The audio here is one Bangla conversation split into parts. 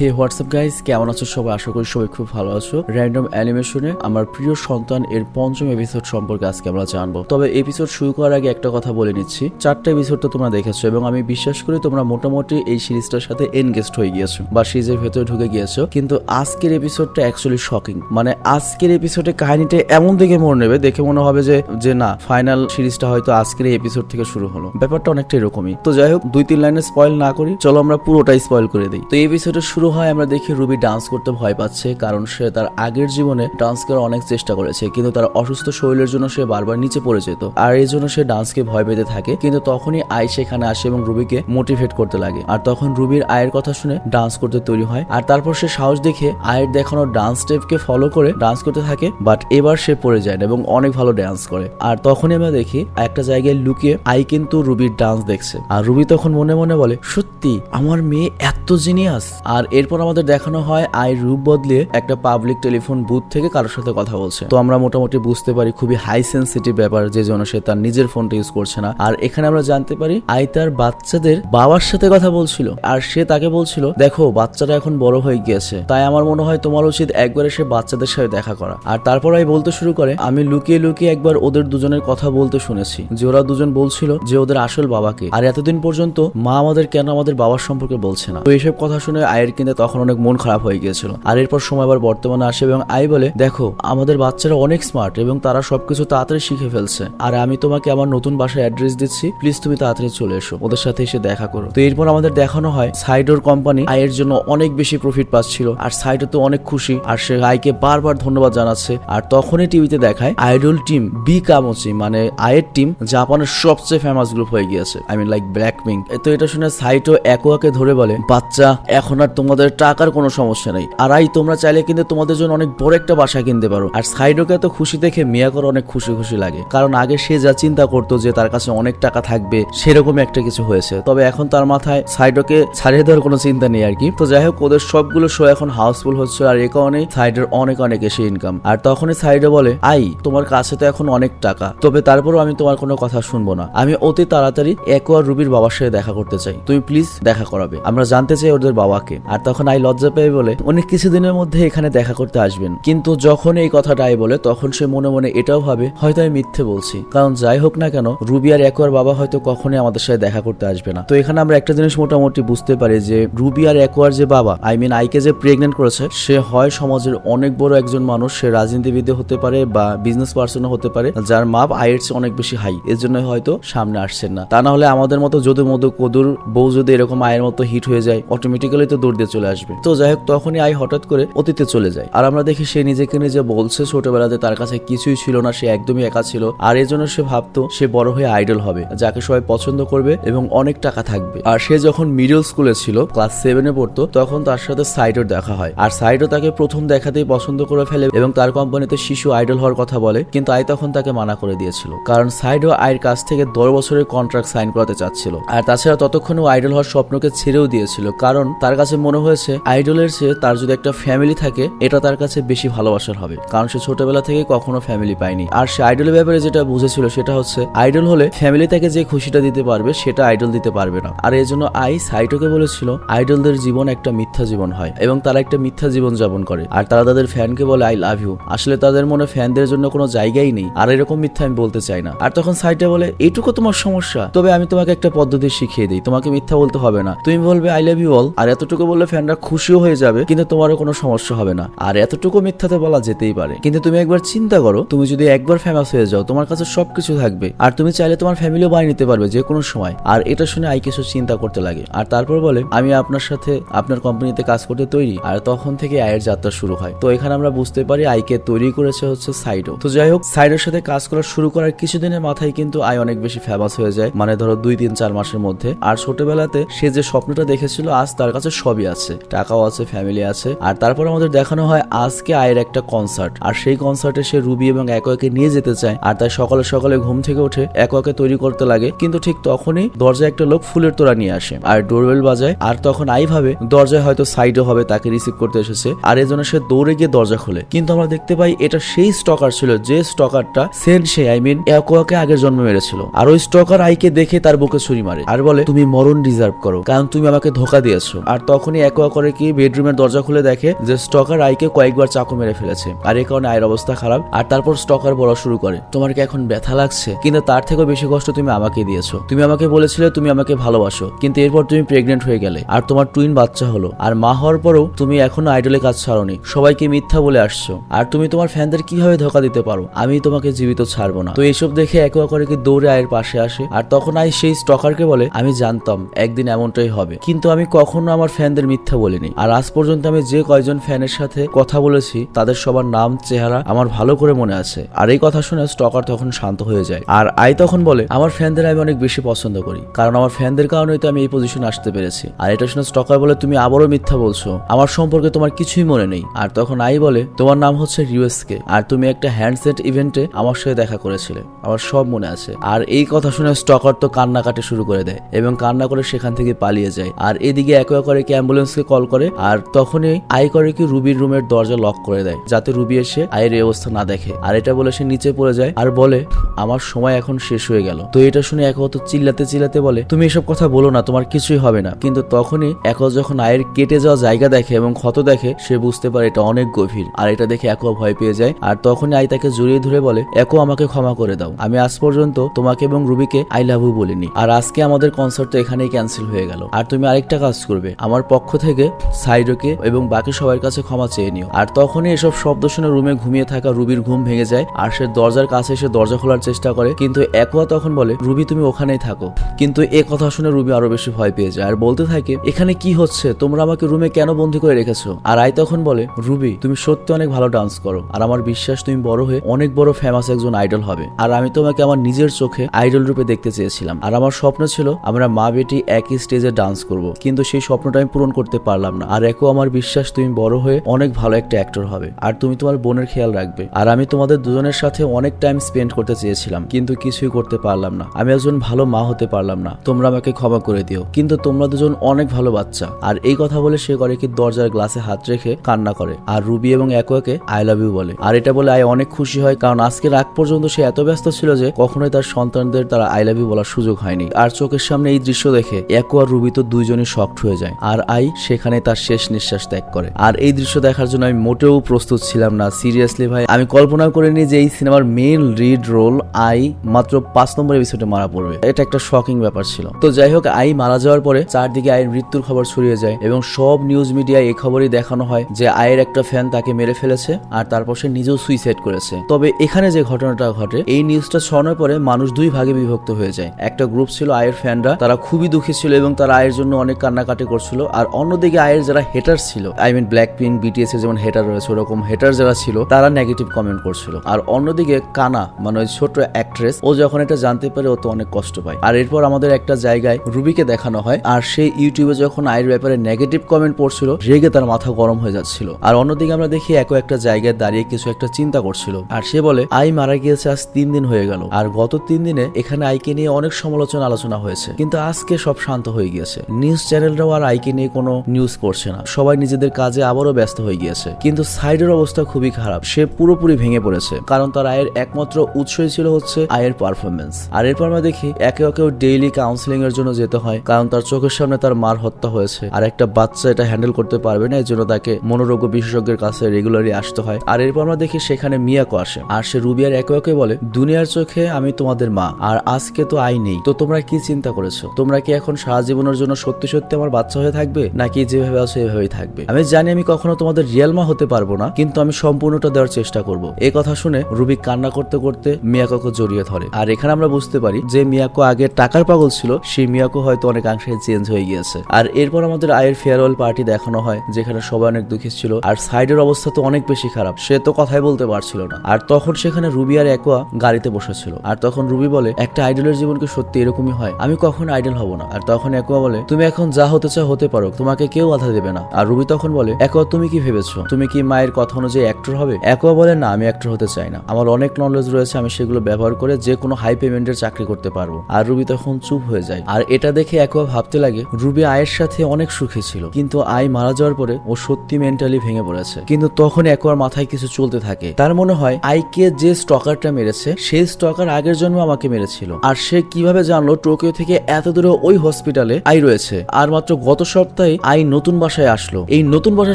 হে হোয়াটসঅ্যাপ গাইস কেমন আছো সবাই? আশা করি সবাই খুব ভালো আছো। র্যান্ডম অ্যানিমেশনে আমার প্রিয় সন্তান এর পঞ্চম এপিসোড সম্পর্কে আজকে আমরা জানব। তবে এপিসোড শুরু করার আগে একটা কথা বলে নিচ্ছি। চারটা এপিসোড তো তোমরা দেখেছ এবং আমি বিশ্বাস করি তোমরা মোটামুটি এই সিরিজটার সাথে এনগেস্ট হয়ে গিয়েছো বা সিরিজের ভেতরে ঢুকে গিয়েছো। কিন্তু আজকের এপিসোডটা অ্যাকচুয়ালি শকিং মানে আজকের এপিসোডে কাহিনীটা এমন দেখে মনে নেবে, দেখে মনে হবে যে যে না ফাইনাল সিরিজটা হয়তো আজকের এই এপিসোড থেকে শুরু হলো। ব্যাপারটা অনেকটা এরকমই। তো যাই হোক দুই তিন লাইনে স্পয়েল না করি, চলো আমরা পুরোটাই স্পয়েল করে দিই। তো এই এপিসোডে শুরু হয় আমরা দেখি রুবি ডান্স করতে ভয় পাচ্ছে কারণ সে তার আগের জীবনে ডান্স করার অনেক চেষ্টা করেছে, কিন্তু তার অসুস্থ শরীরের জন্য সে বারবার নিচে পড়ে যেত। আর এই জন্য সে ডান্সকে ভয় পেতে থাকে, কিন্তু তখনই আই সেখানে আসে এবং রুবিকে মোটিভেট করতে লাগে। আর তখন রুবির আয়ের কথা শুনে ডান্স করতে তৈরি হয়, আর তারপর সে সাহস দেখে আয়ের দেখানো ডান্স স্টেপকে ফলো করে ডান্স করতে থাকে বাট এবার সে পড়ে যায় না এবং অনেক ভালো ডান্স করে। আর তখনই আমরা দেখি একটা জায়গায় লুকিয়ে আই কিন্তু রুবির ডান্স দেখছে। আর রুবি তখন মনে মনে বলে, সত্যি, আমার মেয়ে এত জিনিয়াস আর এরপর আমাদের দেখানো হয় আই রূপ বদলে একটা পাবলিক টেলিফোন বুথ থেকে কারোর সাথে কথা বলছে। তো আমরা মোটামুটি বুঝতে পারি খুবই হাই সেন্সিটিভ ব্যাপার যে জন্য সে তার নিজের ফোনটা ইউজ করছে না। আর এখানে আমরা জানতে পারি আই তার বাচ্চাদের বাবার সাথে কথা বলছিল। আর সে তাকে বলছিল, দেখো, বাচ্চাটা এখন বড় হয়ে গিয়েছে। তাই আমার মনে হয় তোমার উচিত একবার এসে বাচ্চাদের সাথে দেখা করা। আর তারপর আই বলতে শুরু করে, আমি লুকিয়ে লুকিয়ে একবার ওদের দুজনের কথা বলতে শুনেছি। যে ওরা দুজন বলছিল যে ওদের আসল বাবাকে। আর এতদিন পর্যন্ত মা আমাদের কেন আমাদের বাবার সম্পর্কে বলছে না? তো এইসব কথা শুনে আয়ের কিন্তু তখন অনেক মন খারাপ হয়ে গিয়েছিল। আর এরপর সময় আবার বর্তমানে আসে এবং আই বলে, দেখো, আমাদের বাচ্চারা অনেক স্মার্ট এবং তারা সবকিছু তাড়াতাড়ি শিখে ফেলছে। আর আমি তোমাকে আমার নতুন বাসায় অ্যাড্রেস দিচ্ছি। প্লিজ তুমি তাড়াতাড়ি চলে এসো। ওদের সাথে এসে দেখা করো। তো এরপর আমাদের দেখানো হয় সাইডোর কোম্পানি আয়ের জন্য অনেক বেশি প্রফিট পাচ্ছিল। আর সাইডো তো অনেক খুশি। আর সে আইকে বারবার ধন্যবাদ জানাচ্ছে। আর তখনই টিভিতে দেখায় আইডল টিম বি কামোচি মানে আয়ের টিম জাপানের সবচেয়ে ফেমাস গ্রুপ হয়ে গিয়েছে। I mean like Blackpink তো এটা শুনে সাইটো একোয়াকে ধরে বলে, বাচ্চা, এখন আর তোমাদের টাকার কোনো সমস্যা নেই। আর আই, তোমরা চাইলে কিন্তু তোমাদের জন্য অনেক বড় একটা বাসা কিনতে পারো। আর সাইডোকে তো খুশি দেখে মিয়াকর অনেক খুশি খুশি লাগে। কারণ আগে সে যা চিন্তা করতো যে তার কাছে অনেক টাকা থাকবে, সেরকম একটা কিছু হয়েছে। তবে এখন তার মাথায় সাইডোকে ছাড়িয়ে দেওয়ার কোনো চিন্তা নেই আর কি। তো যাই হোক, ওদের সবগুলো শো এখন হাউসফুল হচ্ছে আর এ কারণেই সাইডের অনেক অনেক এসে ইনকাম আর তখনই সাইডে বলে, আই, তোমার কাছে তো এখন অনেক টাকা। তবে তারপরও আমি তোমার কোনো কথা শুনব না। আমি অতি তাড়াতাড়ি একোয়ার রুবির বাবার সাথে দেখা করতে চাই। তুমি প্লিজ দেখা করাবে। আমরা জানতে চাই ওদের বাবাকে। আর তখন আই লজ্জা পেয়ে বলে, উনি কিছুদিনের মধ্যে এখানে দেখা করতে আসবেন। কিন্তু যখন এই কথাটা আই বলে, তখন সে মনে মনে এটাও ভাবে, হয়তো আমি মিথ্যে বলছি। কারণ যাই হোক না কেন, রুবি আর একোয়ার বাবা হয়তো কখনোই আমাদের সাথে দেখা করতে আসবে না। তো এখানে আমরা একটা জিনিস মোটামুটি বুঝতে পারি যে, রুবি আর একোয়ার যে বাবা, আই মিন আইকে যে প্রেগনেন্ট করেছে, সে হয় সমাজের অনেক বড় একজন মানুষ। সে রাজনীতিবিদে হতে পারে বা বিজনেস পার্সনও হতে পারে, যার মাপ আয়ের চেয়ে অনেক বেশি হাই এর জন্য হয়তো সামনে আসছেন না। তা না হলে আমাদের মতো যদি মধু কদুর বউ যদি এরকম আয়ের মতো হিট হয়ে যায় অটোমেটিক্যালি তো দৌড় দিয়ে চলে আসবে। তো যাই হোক তখনই আই হঠাৎ করে অতীতে চলে যায়। আর আমরা দেখি সে নিজেকে নিজে বলছে ছোটবেলাতে তার কাছে কিছুই ছিল না, সে একদমই একা ছিল। আর এর জন্য সে ভাবতো সে বড় হয়ে আইডল হবে, যাকে সবাই পছন্দ করবে এবং অনেক টাকা থাকবে। আর সে যখন মিডল স্কুলে ছিল ক্লাস সেভেনে পড়তো, তখন তার সাথে সাইডোর দেখা হয়। আর সাইডও তাকে প্রথম দেখাতেই পছন্দ করে ফেলে এবং তার কোম্পানিতে শিশু আইডল হওয়ার কথা বলে, কিন্তু আই তখন তাকে মানা করে দিয়েছিল। কারণ সাইডও আয়ের কাছ থেকে দশ বছরের কন্ট্রাক্ট সাইন করাতে চাচ্ছিল। আর তাছাড়া ততক্ষণও আইডল হওয়ার স্বপ্নকে ছেড়েও দিয়েছিল, কারণ তার কাছে মনে হয়েছে, আইডলের চেয়ে তার যদি একটা ফ্যামিলি থাকে, এটা তার কাছে বেশি ভালোবাসার হবে। কারণ সে ছোটবেলা থেকে কখনো ফ্যামিলি পায়নি। আর সে আইডলের ব্যাপারে যেটা বুঝেছিল সেটা হচ্ছে আইডল হলে ফ্যামিলি তাকে যে খুশিটা দিতে পারবে, সেটা আইডল দিতে পারবে না। আর এই জন্য আই সাইটোকে বলেছিল, আইডলদের জীবন একটা মিথ্যা জীবন হয় এবং তারা একটা মিথ্যা জীবন যাপন করে। আর তারা তাদের ফ্যানকে বলে, আই লাভ ইউ। আসলে তাদের মনে ফ্যানদের জন্য কোনো জায়গাই নেই। আর এরকম মিথ্যা আমি বলতে চাই না। আর তখন সাইটে বলে, এটুকু তোমার সমস্যা। তবে আমি তোমাকে একটা পদ্ধতি শিখিয়ে দিই। তোমাকে মিথ্যা বলতে হবে না। তুমি বলবে, আই লাভ ইউ অল। আর এতটুকু বললে ফ্যানরা খুশিও হয়ে যাবে, কিন্তু তোমারও কোনো সমস্যা হবে না। আর এতটুকু মিথ্যাতে বলা যেতেই পারে। কিন্তু তুমি একবার চিন্তা করো, তুমি যদি একবার ফেমাস হয়ে যাও, তোমার কাছে সবকিছু থাকবে। আর তুমি চাইলে তোমার ফ্যামিলিও বানিয়ে নিতে পারবে যে কোনো সময়। আর এটা শুনে আই কিছু চিন্তা করতে লাগে। আর তারপর বলে, আমি আপনার সাথে আপনার কোম্পানিতে কাজ করতে তৈরি। আর তখন থেকে আয়ের যাত্রা শুরু হয়। তো এখানে আমরা বুঝতে পারি আইকে তৈরি করেছে হচ্ছে সাইডো। তো যাই হোক, সাইডের সাথে কাজ করা শুরু করার কিছুদিনের মাথায় কিন্তু আই অনেক বেশি ফেমাস হয়ে যায়। মানে ধরো দুই তিন চার মাসের মধ্যে। আর ছোটবেলাতে সে যে স্বপ্নটা দেখেছিল, আজ তার কাছে সবই আছে। টাকাও আছে ফ্যামিলি আছে। আর তারপর আমাদের দেখানো হয় আজকে আয়ের একটা কনসার্ট আর সেই কনসার্টে সে রুবি এবং এককে নিয়ে যেতে চায়। আর তাই সকালে সকালে ঘুম থেকে উঠে এককে তৈরি করতে লাগে। কিন্তু ঠিক তখনই দরজায় একটা লোক ফুলের তোড়া নিয়ে আসে। আর ডোরবেল বাজায়। আর তখন আই ভাবে দরজায় হয়তো সাইডে হবে, তাকে রিসিভ করতে এসেছে। আর এজন্য সে দৌড়ে গিয়ে দরজা খোলে। কিন্তু আমরা দেখতে পাই এটা সেই স্টকার ছিল। যে স্টকারটা সেন সে আই মিন একোয়াকে আগের জন্ম মেরেছিল। আর ওই স্টকার আইকে দেখে তার বুকে ছুরি মারে। আর বলে, তুমি মরণ ডিজার্ভ করো, কারণ তুমি আমাকে ধোকা দিয়েছ। আর তখনই একোয়া করে কি বেডরুমের দরজা খুলে দেখে যে স্টকার আইকে কয়েকবার চাকু মেরে ফেলেছে। আর এই কারণে আয়ের অবস্থা খারাপ। আর তারপর স্টকার বলা শুরু করে, তোমার কি এখন ব্যথা লাগছে? কিন্তু তার থেকেও বেশি কষ্ট তুমি আমাকে দিয়েছ। তুমি আমাকে বলেছিলে তুমি আমাকে ভালোবাসো, কিন্তু এরপর তুমি প্রেগনেন্ট হয়ে গেলে। আর তোমার টুইন বাচ্চা হলো। আর মা হওয়ার পরেও তুমি এখনও আইডলে কাজ ছাড়োনি। সবাইকে মিথ্যা বলে আসছো। আর তুমি তোমার ফ্যানদের কীভাবে ধোকা দিতে পারো? আমি তোমাকে জীবিত ছাড়বো না। তো এইসব দেখে একে করে কি দৌড়ে আয়ের পাশে আসে। আর তখন আই সেই স্টকারকে বলে, আমি জানতাম একদিন এমনটাই হবে। কিন্তু আমি কখনো আমার ফ্যানদের মিথ্যা বলিনি। আর আজ পর্যন্ত আমি যে কয়জন ফ্যানের সাথে কথা বলেছি, তাদের সবার নাম, চেহারা আমার ভালো করে মনে আছে। আর এই কথা শুনে স্টকার তখন শান্ত হয়ে যায়। আর আই তখন বলে, আমার ফ্যানদের আমি অনেক বেশি পছন্দ করি। কারণ আমার ফ্যানদের কারণেই তো আমি এই পজিশনে আসতে পেরেছি। আর এটা শুনে স্টকার বলে, তুমি আবারও মিথ্যা বলছো। আমার সম্পর্কে তোমার কিছুই মনে নেই। আর তখন আই বলে, তোমার নাম হচ্ছে রিউএসকে আর তুমি একটা হ্যান্ডসেট ইভেন্টে আমার সাথে দেখা করেছিলে। আমার সব মনে আছে। আর এই কথা শুনে স্টকার তো কান্নাকাটি শুরু করে দেয় এবং কান্না করে সেখান থেকে পালিয়ে যায়। আর এদিকে এক করে কি অ্যাম্বুলেন্সকে কল করে আর তখনই আই করে কি রুবির রুমের দরজা লক করে দেয়, যাতে রুবি এসে আয়ের অবস্থা না দেখে। আর এটা বলে সে নিচে পড়ে যায় আর বলে, আমার সময় এখন শেষ হয়ে গেল। তো এটা শুনে এক তো চিল্লাতে চিল্লাতে বলে, তুমি এসব কথা বলো না, তোমার কিছুই হবে না। কিন্তু তখনই এক যখন আয়ের কেটে যাওয়া জায়গা দেখে এবং ক্ষত দেখে, সে বুঝতে পারে এটা অনেক গভীর। আর এটা দেখে একো ভয় পেয়ে যায়। আর তখনই আই তাকে জড়িয়ে ধরে বলে একো আমাকে ক্ষমা করে দাও। আমি আজ পর্যন্ত তোমাকে এবং রুবিকে আই লাভ বলিনি। আর আজকে আমাদের কনসার্ট তো এখানেই ক্যান্সেল হয়ে গেল। আর তুমি আরেকটা কাজ করবে। আমার পক্ষ থেকে সাইডোকে এবং বাকি সবার কাছে ক্ষমা চেয়ে নিও। আর তখনই এসব শব্দ শুনে রুমে ঘুমিয়ে থাকা রুবির ঘুম ভেঙে যায় আর সে দরজার কাছে এসে দরজা খোলার চেষ্টা করে। কিন্তু একোয়া তখন বলে, রুবি, তুমি ওখানেই থাকো। কিন্তু এ কথা শুনে রুবি আরও বেশি ভয় পেয়ে যায়। আর বলতে থাকে, এখানে কি হচ্ছে? তোমরা আমাকে রুমে কেন বন্দি করে রেখেছো? আর আই তখন বলে, রুবি, তুমি সত্যি অনেক ভালো ডান্স করো। আর আমার বিশ্বাস, তুমি বড় হয়ে অনেক বড় ফেমাস একজন আইডল হবে। আর আমি তোমাকে আমার নিজের চোখে আইডল রূপে দেখতে চেয়েছিলাম। আর আমার স্বপ্ন ছিল, আমরা মা বেটি একই স্টেজে ডান্স করব। কিন্তু সেই স্বপ্নটা আমি পূরণ করতে পারলাম না। আর একও আমার বিশ্বাস, তুমি বড় হয়ে অনেক ভালো একটা অ্যাক্টর হবে। আর তুমি তোমার বোনের খেয়াল রাখবে। আর আমি তোমাদের দুজনের সাথে অনেক টাইম স্পেন্ড করতে চেয়েছিলাম, কিন্তু কিছুই করতে পারলাম না। আমি একজন ভালো মা হতে পারলাম না। তোমরা আমাকে ক্ষমা করে দিও। কিন্তু তোমরা দুজন অনেক ভালো বাচ্চা। আর এই কথা বলে সে করে কি দরজার গ্লাসে হাত রেখে কান্না করে। আর রুবি এবং একোয়াকে আই লাভ ইউ বলে। আর এটা বলে আই অনেক খুশি হয়, কারণ আজকের আগ পর্যন্ত সে এত ব্যস্ত ছিল যে কখনোই তার সন্তানদের তারা আই লাভ ইউ বলার সুযোগ হয়নি। আর চোখের সামনে এই দৃশ্য দেখে একো আর রুবি তো দুইজনই শক্ট হয়ে যায়। আর আই সেখানে তার শেষ নিঃশ্বাস ত্যাগ করে। আর এই দৃশ্য দেখার জন্য আমি মোটেও প্রস্তুত ছিলাম না, সিরিয়াসলি ভাই। আমি কল্পনা করিনি যে এই সিনেমার মেইন লিড রোল আই মাত্র পাঁচ নম্বর এপিসোডে মারা পড়বে। এটা একটা শকিং ব্যাপার ছিল। তো যাই হোক, আই মারা যাওয়ার পরে চারদিকে আয়ের মৃত্যুর খবর ছড়িয়ে যায় এবং সব নিউজ মিডিয়ায় এই খবরই দেখানো হয় যে আয়ের একটা ফ্যান তাকে মেরে ফেলেছে আর তারপর সে নিজেও সুইসাইড করেছে। তবে এখানে যে ঘটনাটা ঘটে, এই নিউজটা ছড়ানোর পরে মানুষ দুই ভাগে বিভক্ত হয়ে যায়। একটা গ্রুপ ছিল আয়ের ফ্যানরা তারা খুবই দুঃখী ছিল এবং তারা আয়ের জন্য অনেক কান্নাকাটি করছিল। আর অন্যদিকে আয়ের যারা হেটার ছিল I mean Blackpink BTS এর যেমন হেটার রয়েছে, ওরকম হেটার যারা ছিল, তারা নেগেটিভ কমেন্ট করছিল। আর অন্যদিকে কানা মানে ওই ছোট অ্যাক্ট্রেস ও যখন এটা জানতে পারে ও তো অনেক কষ্ট পায়। আর এরপর আমাদের একটা জায়গায় রুবিকে দেখানো হয়, আর সেই ইউটিউবে যখন আয়ের ব্যাপারে নেগেটিভ কমেন্ট পড়ছিল, রেগে তার মাথা গরম হয়ে যাচ্ছিল। আর অন্যদিকে আমরা দেখি একও একটা জায়গায় দাঁড়িয়ে কিছু একটা চিন্তা করছিল। আর সে বলে, আই মারা গিয়েছে, আজ তিন দিন হয়ে গেল। আর গত তিন দিনে এখানে আইকে নিয়ে অনেক সমালোচনা আলোচনা হয়েছে। কিন্তু আজকে সব শান্ত হয়ে গিয়েছে। নিউজ চ্যানেলরাও আর আইকে নিয়ে কোনো নিউজ করছে না। সবাই নিজেদের কাজে আবারও ব্যস্ত হয়ে গিয়েছে। কিন্তু সাইডের অবস্থা খুবই খারাপ। সে পুরোপুরি ভেঙে পড়েছে। কারণ তার আয়ের একমাত্র উৎসই ছিল হচ্ছে আয়ের পারফরমেন্স আর এরপর আমরা দেখি একে একেও ডেইলি কাউন্সিলিং এর জন্য যেতে হয়। কারণ তার চোখের সামনে তার মার হত্যা হয়েছে। আর একটা বাচ্চা এটা হ্যান্ডেল করতে পারবে না। এর জন্য তাকে মনোরোগ বিশেষজ্ঞের কাছে রেগুলারলি আসতে হয়। আর এরপর আমরা দেখি সেখানে মিয়াকো আসে। আর সে রুবিয়ার একে একে বলে, দুনিয়ার চোখে আমি তোমাদের মা। আর আজকে তো আই নেই। তো তোমরা কি চিন্তা করেছ? তোমরা কি এখন সারা জীবনের জন্য সত্যি সত্যি আমার বাচ্চা হয়ে থাকবে? নাকি যেভাবে আছো এভাবেই থাকবে। আমি জানি আমি কখনো তোমাদের রিয়েল মা হতে পারব না, কিন্তু আমি সম্পূর্ণটা দেওয়ার চেষ্টা করব। এই কথা শুনে রুবি কান্না করতে করতে মিয়াকোকে জড়িয়ে ধরে। আর এখানে আমরা বুঝতে পারি যে মিয়াকো আগে টাকার পাগল ছিল, সেই মিয়াকো হয়তো অনেকাংশে চেঞ্জ হয়ে গিয়েছে। আর এরপর আমাদের আয়ের ফেয়ারওয়েল পার্টি দেখানো হয়, যেখানে সবাই অনেক দুঃখী ছিল, আর সাইডের অবস্থা তো অনেক বেশি খারাপ, সে তো কথাই বলতে পারছিল না। আর তখন সেখানে রুবি আর একোয়া গাড়িতে বসেছিল। আর তখন রুবি বলে, একটা আইডলের জীবন কি সত্যি এরকমই হয়? আমি কখন আইডল হব না। আর তখন একোয়া বলে, তুমি এখন যা হতে চাও হতে পারো তোমাকে কেউ বাধা দেবে না। আর রুবি তখন বলে একোয়া তুমি কি ভেবেছো? তুমি কি মায়ের কথা অনুযায়ী অ্যাক্টর হবে? একোয়া বলে, না, আমি অ্যাক্টর হতে চাই না। আমার অনেক নলেজ রয়েছে, আমি সেগুলো ব্যবহার করে যে কোনো হাই পেমেন্টের চাকরি করতে পারব। আর রুবি তখন চুপ হয়ে যায়। আর এটা দেখে একোয়া ভাবতে লাগে, রুবি আয়ের সাথে অনেক সুখী ছিল, কিন্তু আয় মারা যাওয়ার পরে ও সত্যি মেন্টালি ভেঙে পড়েছে। কিন্তু তখন একোয়ার মাথায় কিছু চলতে থাকে। তার মনে হয় আইকে যে স্টকারটা মেরেছে, সেই স্টকার আগের জন্ম আমাকে মেরেছিল। আর সে কীভাবে জানলো, টোকিও থেকে এত দূরে ওই হসপিটালে আই রয়েছে? আর মাত্র গত সপ্তাহে সপ্তাহে আই নতুন বাসায় আসলো। এই নতুন বাসা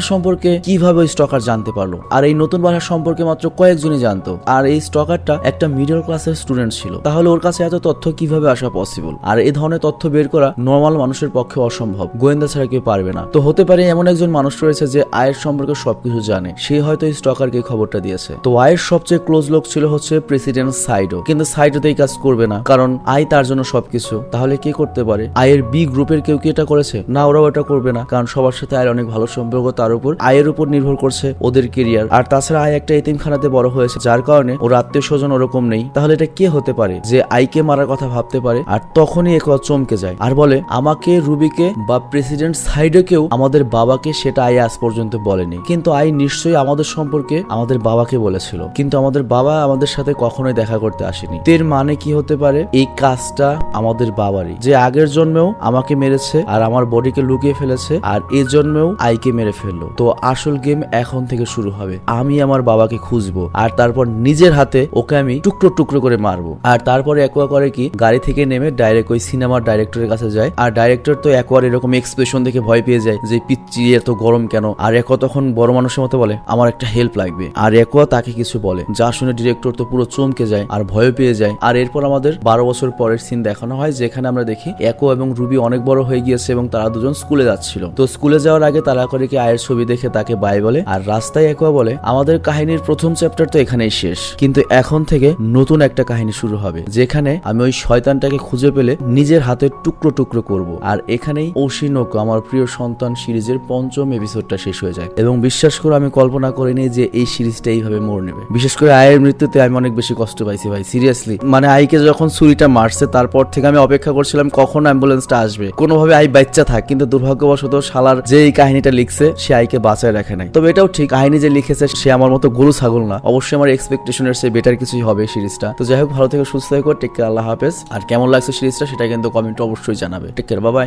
সম্পর্কে কীভাবে ওই স্টকার জানতে পারল? আর এই নতুন বাসা সম্পর্কে মাত্র কয়েকজনই জানতো। আর এই স্টকারটা একটা মিডল ক্লাসের স্টুডেন্ট ছিল। তাহলে ওর কাছে এত তথ্য কীভাবে আসা পসিবল আর এই ধরনের তথ্য বের করা নর্মাল মানুষের পক্ষে অসম্ভব। গোয়েন্দা ছাড়া কেউ পারবে না। তো হতে পারে এমন একজন মানুষ রয়েছে যে আয়ের সম্পর্কে সবকিছু জানে। সে হয়তো এই স্টকারকে খবরটা দিয়েছে। তো আয়ের সবচেয়ে ক্লোজ লোক ছিল হচ্ছে প্রেসিডেন্ট সাইডো। কিন্তু সাইডো তো এই কাজ করবে না। কারণ আই তার জন্য সবকিছু। তাহলে কে করতে পারে? আয়ের বি গ্রুপের কেউ কি এটা করেছে? না, ওরাও এটা করবে না। কারণ সবার সাথে আয়ের অনেক ভালো সম্পর্ক তার উপর আয়ের উপর নির্ভর করছে ওদের কেরিয়ার আর তাছাড়া আয় একটা এতিমখানাতে বড় হয়েছে, যার কারণে ওর আত্মীয় স্বজন ওরকম নেই। তাহলে এটা কে হতে পারে যে আইকে মারার কথা ভাবতে পারে আর তখনই এক চমকে যায়। আর বলে, আমাকে, রুবিকে বা প্রেসিডেন্ট সাইডেকেও আমাদের বাবাকে সেটা আই আজ পর্যন্ত বলেনি। কিন্তু আই নিশ্চয়ই আমাদের সম্পর্কে আমাদের বাবাকে বলেছিল। কিন্তু আমাদের বাবা আমাদের সাথে কখনোই দেখা করতে আসেনি। এর মানে কি হতে পারে? এই কাজটা আমাদের বাবারই। যে আগের জন্মেও আমাকে মেরেছে আর আমার বডিকে লুকিয়ে ফেলেছে আর এই জন্মেও আইকে মেরে ফেলল। তো আসল গেম এখন থেকে শুরু হবে। আমি আমার বাবাকে খুঁজবো আর তারপর নিজের হাতে ওকে আমি টুকরো টুকরো করে মারবো। আর তারপরে একোয়া করে কি গাড়ি থেকে নেমে ডাইরেক্ট ওই সিনেমার ডাইরেক্টরের কাছে যায়। আর ডাইরেক্টর তো একবার এরকম এক্সপ্রেশন দেখে ভয় পেয়ে যায় যে, পিচ্চি, এত গরম কেন? আর একোয়া তখন বড় মানুষের মতো বলে, আমার একটা হেল্প লাগবে। আর একোয়া তাকে কিছু বলে। যা শুনে ডিরেক্টর তো পুরো চমকে যায় আর ভয় পেয়ে যায়। আর এরপর আমাদের বারো বছর পরের সিন দেখানো হয়, যেখানে আমরা দেখি একো এবং রুবি অনেক বড় হয়ে গিয়েছে এবং তারা দুজন স্কুলে যাচ্ছিল তো স্কুলে যাওয়ার আগে তারা করে কি আয়ের ছবি দেখে তাকে বাই বলে, আর রাস্তায় একোয়া বলে, আমাদের কাহিনীর প্রথম চ্যাপ্টার তো এখানেই শেষ। কিন্তু এখন থেকে নতুন একটা কাহিনী শুরু হবে, যেখানে আমি ওই শয়তানটাকে খুঁজে পেলে নিজের হাতে টুকরো টুকরো করব। আর এখানেই অসিনক আমার প্রিয় সন্তান সিরিজের পঞ্চম এপিসোডটা শেষ হয়ে যায়। এবং বিশ্বাস করে, আমি কল্পনা করিনি যে এই সিরিজটা এইভাবে মোড় নেবে। বিশেষ করে আয়ের মৃত্যুতে আমি অনেক বেশি কষ্ট পাইছি ভাই সিরিয়াসলি মানে আইকে যখন ছুরিটা মারছে, তারপর থেকে আমি অপেক্ষা করছিলাম কখন অ্যাম্বুলেন্সটা আসবে। কোনোভাবে আই বাচ্চা থাক, কিন্তু দুর্ভাগ্যবশত শালার যে এই কাহিনীটা লিখছে, সে আইকে বাঁচায় রাখে নাই। তবে এটাও ঠিক কাহিনী যে লিখেছে, সে আমার মতো গরু ছাগল না। অবশ্যই আমার এক্সপেকটেশনের সে বেটার কিছুই হবে সিরিজটা তো যাই হোক, ভালো থেকে, সুস্থ থেকো টেক কেয়ার আল্লাহ হাফেজ। আর কেমন লাগছে সিরিজটা সেটা কিন্তু কমেন্ট অবশ্যই জানাবে। টেক কেয়ার বাবাই